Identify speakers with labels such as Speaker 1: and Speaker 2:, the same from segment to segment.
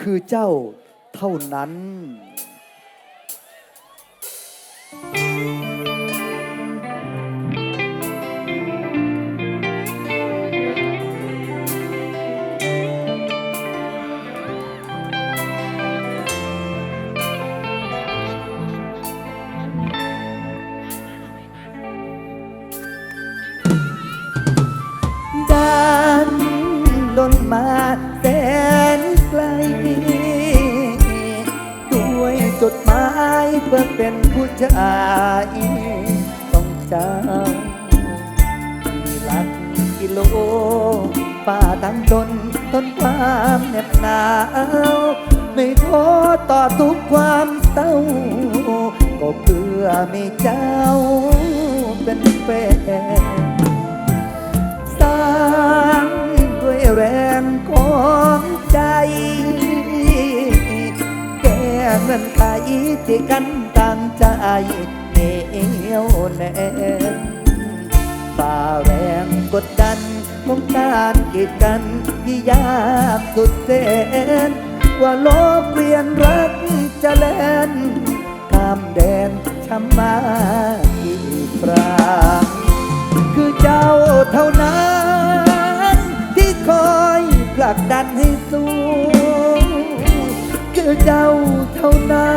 Speaker 1: คือเจ้าเท่านั้นดานดนมา เป็นผู้ชายต้องเจ้าที่ลักกิโลป่าทั้งตนต้นความเหน็บหนาวไม่ท้อต่อทุกความเศร้าก็เพื่อมีเจ้าเป็นแฟนสร้างด้วยแรงของใจ แก้เงื่อนไขที่กัน ใจเหนียวแน่นฝ่าแรงกดดันของการกีดกันที่ยากสุดเส้นว่าโลกเปลี่ยนรักจะแล่นข้ามแดนช้ำมาอีกครั้งคือเจ้าเท่านั้น ที่คอยผลักดันให้สู้ คือเจ้าเท่านั้น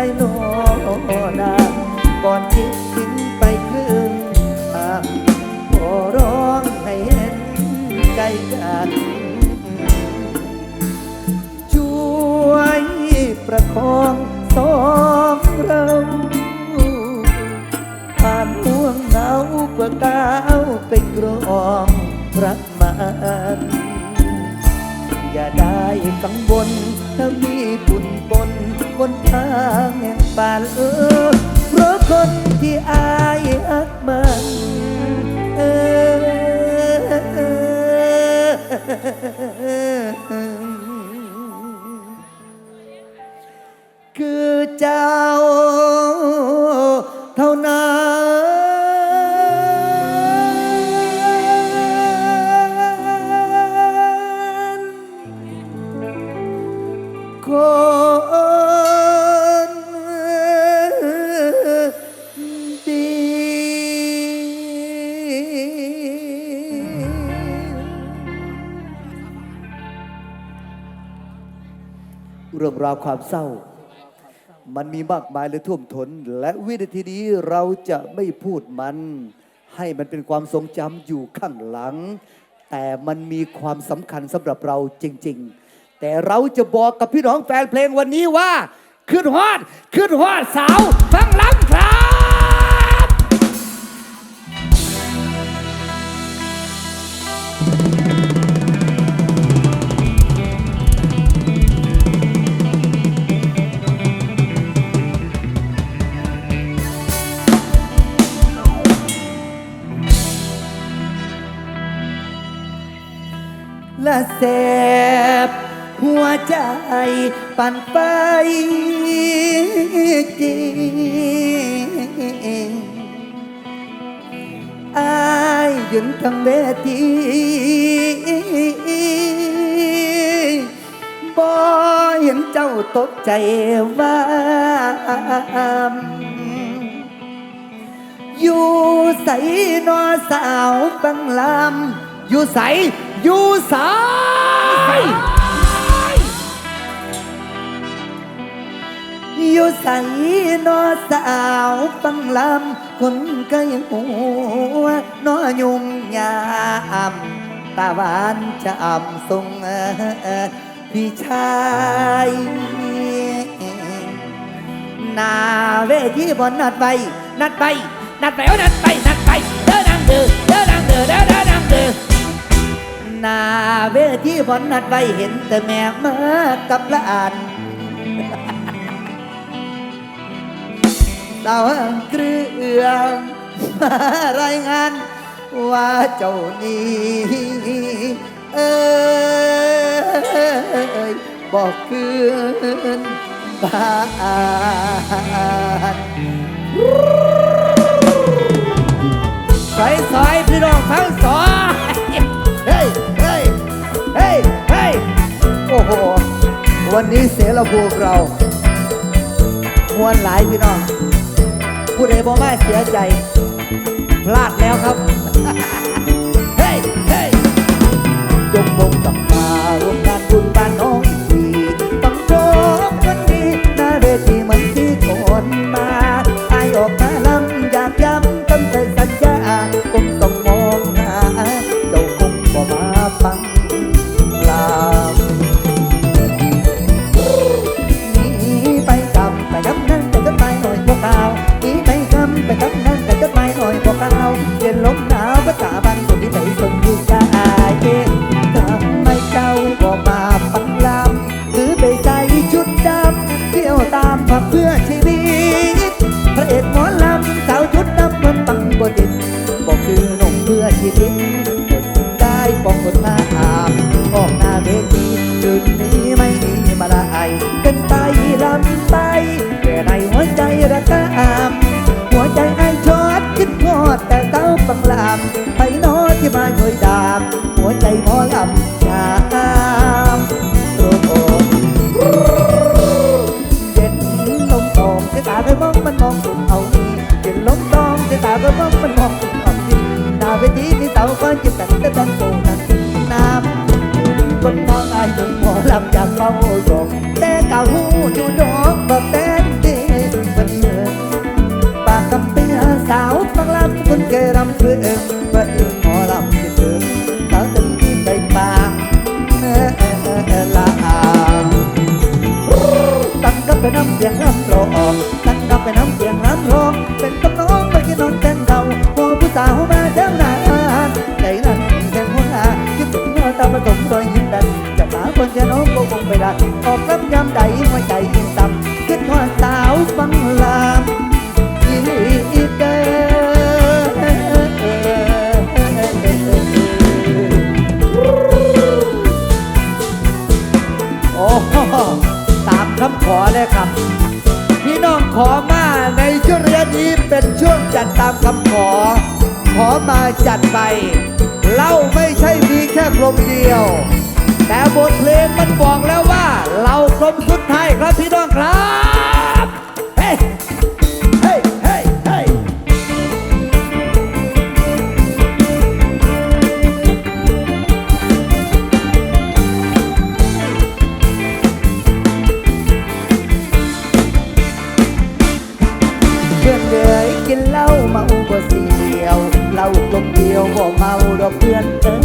Speaker 1: เรื่องใดโนนาก่อนทิ้งทิ้งไปครึ่งทางขอร้องให้เห็นใจกัน ช่วยประคองสองเราผ่านห่วงเหงาเพื่อก้าวไปกรองรักมันอย่าได้กังวลถ้ามีบุญปน บนทางแห่งป่านเออเพราะคนที่อายอักมันเออคือเจ้า รื่องราวความเศร้า มันมีมากมายเลยท่วมท้น และวินาทีนี้เราจะไม่พูดมัน ให้มันเป็นความทรงจำอยู่ข้างหลัง แต่มันมีความสำคัญสำหรับเราจริง ๆ แต่เราจะบอกกับพี่น้องแฟนเพลงวันนี้ว่า ขึ้นฮอด ขึ้นฮอดสาวฟังลำครับและ ปั่นไปจริงอายยืนทั้งเวทีบ่เห็นเจ้าตกใจว่าอยู่ใสนอสาวฟังลำอยู่ใสอยู่ใส อยู่ใสนอสาวฟังลำคนก็ยังหัวนอยุ่งยามตาหวานจะอ่ำทรงพี่ชายนาเวทีบนนัดไป นัดไป นัดไปเอานัดไป นัดไปเด้อดังเด้อเด้อดังเด้อเด้อเด้อดังเด้อนาเวทีบนนัดไปเห็นแต่แม่มากับหลาน ดาวเครื่องรายงานว่าเจ้านี้เอ้ยบอกคืนบ้านสอยสอพี่น้องทั้งสองเฮ้ยเฮ้ยเฮ้ยเฮ้โอ้โห วันนี้เสรภูมิเรา มวนหลายพี่น้อง ผู้ใดบ่มาเสียใจ พลาดแล้วครับ เฮ้ยเฮ้ยจงลงกลับมาร่ว อึงว่าอึงหมอลำที่ถึงเขาตึงกินได้ปางเออเออเออเออลาตังกับไปน้ำเสียงน้ำโลอ ขอเลยครับ พี่น้องขอมาในช่วงระยะนี้เป็นช่วงจัดตามคำขอ ขอมาจัดไปเล่าไม่ใช่มีแค่กลมเดียว แต่บทเพลงมันบอกแล้วว่า เรากลมสุดท้ายครับพี่น้องครับ เฮ้ and end.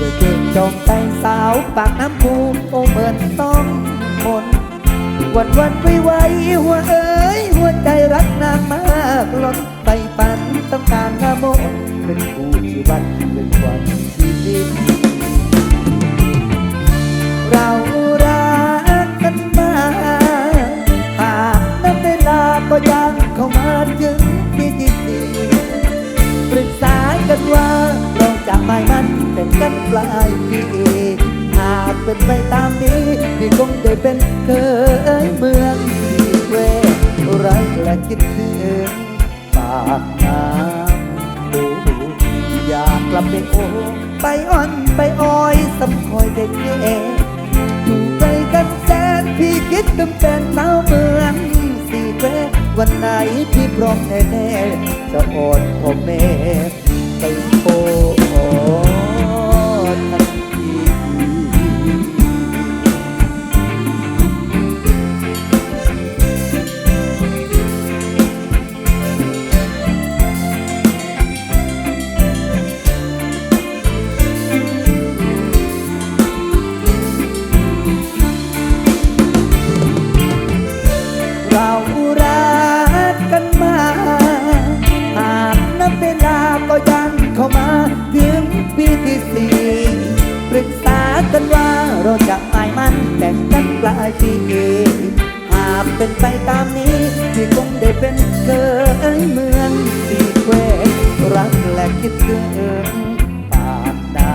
Speaker 1: ด้วยเก่งจงแต่งสา
Speaker 2: ว
Speaker 1: ปากน้ำพูโอเหมือนต้องมนวันวันไวไวหัวเอ๋ยหัวใจรักนางมากล้นไปฝันต้องการละโมเป็นผู้ที่วันเป็นวันที่ดีเรา กันปลายปีหากเป็นไปตามนี้พี่คงได้เป็นเคยเมืองที่เวรักและคิดถึงปากน้ำดูอยากกลับไปโอ้ไปอ่อนไปอ้อยสำคอยเด็กเองอยู่ไกกันแสนพี่คิดถึงเป็นเท้าเมืองสีเววันไหนพี่พร้อมแน่ๆจะอดพ่อแม่ไปโอ เป็นไปตามนี้ที่คงได้เป็นเกยเมืองสีแควรักและคิดถึงปากน้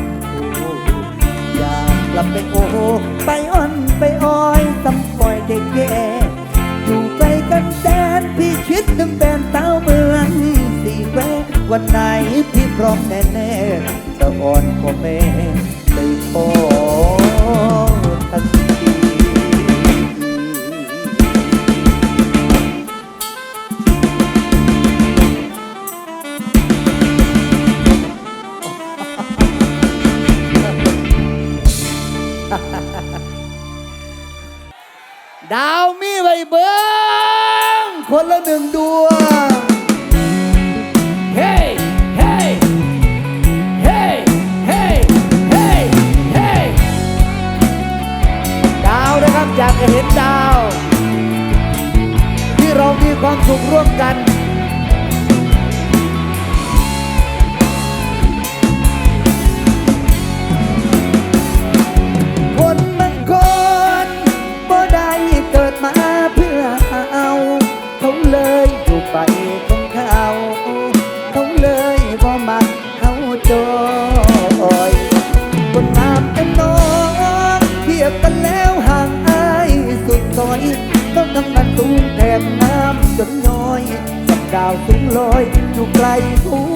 Speaker 1: ำโอ้อยากกลับไปโอ้ไปอ้อนไปอ้อยสำปล่อยแก่อยู่ไกลกันแดนพี่คิดถึงแฟนสาเมืองสี่แคววันไหนพี่พร้อมแน่ๆจะอ่อนพ่อแม่ ไกลทุ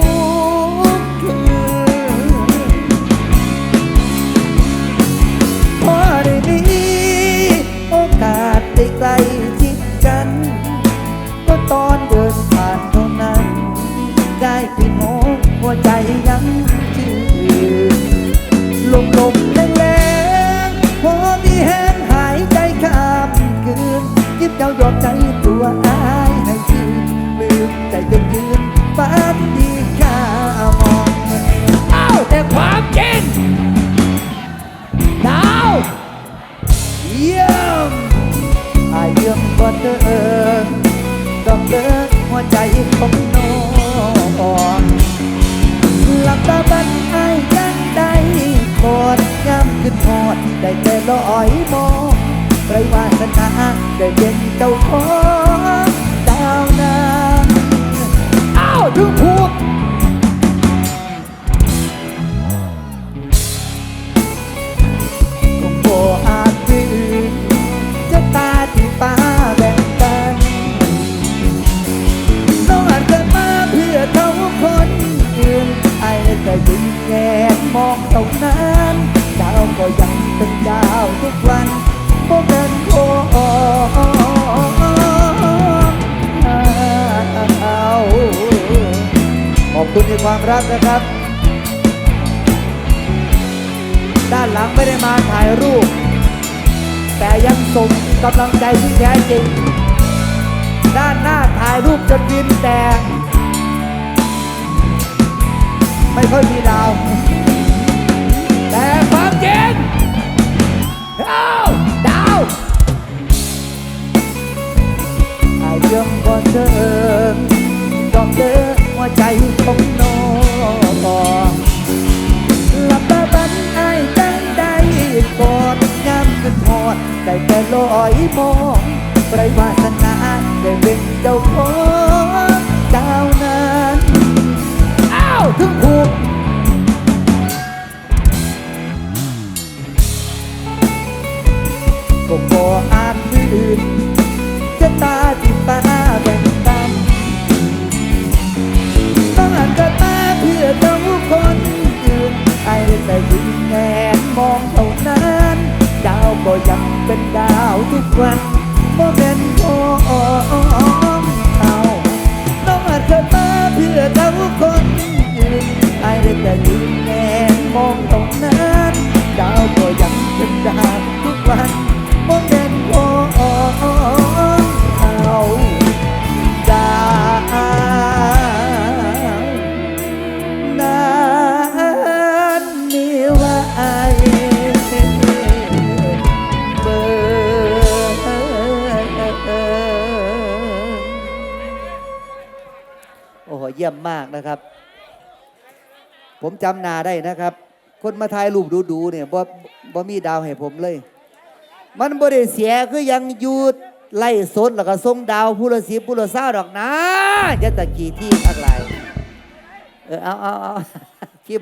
Speaker 1: ได้แต่ลอยมองไรวาสนาได้เป็นเจ้าของดาวนา
Speaker 2: เอ้าวถึงพูด
Speaker 1: คงโบอาจคืนจะตาที่ป้าแบ่งกันน้องอาจเกิดมาเพื่อเขาคนอื่นไอ้แต่ยิงแงนมองเท่า ดาวทุกวันโบเป็นโคขอบคุณในความรักนะครับ ด้านหลังไม่ได้มาถ่ายรูป แต่ยังส่งกำลังใจที่แท้จริง ด้านหน้าถ่ายรูปจนวินแต่ ไม่ค่อยมีดาว
Speaker 2: แต่ความจริงเอ้า ดาว
Speaker 1: อายังบ่เดิมดอกเดินหัวใจของน้องหลับตาบันอายจังได้กอดย้ำขึ้นหอดได้แต่ลอยมองไรวาสนาได้เป็นเจ้าของ เป็น
Speaker 2: ดา
Speaker 1: วทุกวันบ่แม่นพ่อเฮาน้องอาจเกิดมาเพื่อเจ้าคนอื่นไอ้ได้แต่ยืนแงมองตรงนั้นดาวก็ยังเป็นดาวทุกวันบ่แม่ นะครับ ผมจำนาได้นะครับ คนมาถ่ายรูปดูๆเนี่ยบ่บ่มีดาวให้ผมเลย มันบ่ได้เสียคือยังอยูดไล่สดแล้วก็ส่งดาวผู้ละสีผู้ละเศร้าดอกนะย่ตะกี้ที่ทักหลายเออเอาเอาเอาคิม